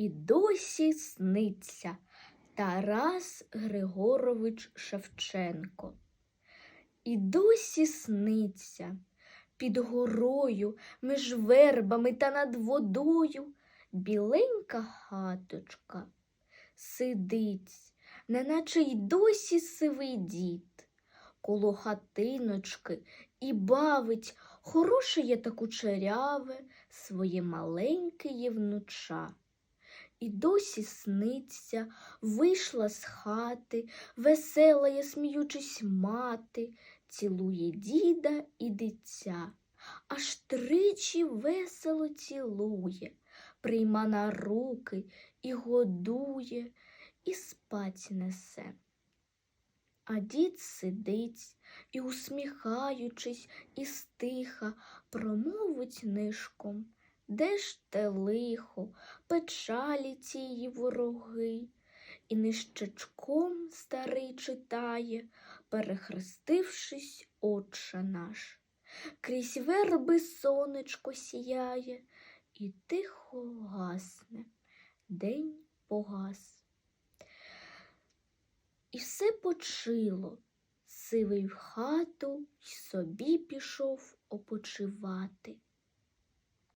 і досі сниться Тарас Григорович Шевченко. І досі сниться під горою, між вербами та над водою біленька хаточка. Сидить, неначе й досі сивий дід, коло хатиночки і бавить хороше є та кучеряве своє маленьке євнуча. І досі сниться, вийшла з хати, весела, я сміючись мати, цілує діда і дитя, аж тричі весело цілує, прийма на руки і годує, і спать несе. А дід сидить і, усміхаючись, і стиха, промовить нишком. Де ж те лихо, печалі тії вороги, і нищечком старий читає, перехрестившись, отче наш. Крізь верби сонечко сіяє, і тихо гасне, день погас. І все почило, сивий в хату й собі пішов опочивати.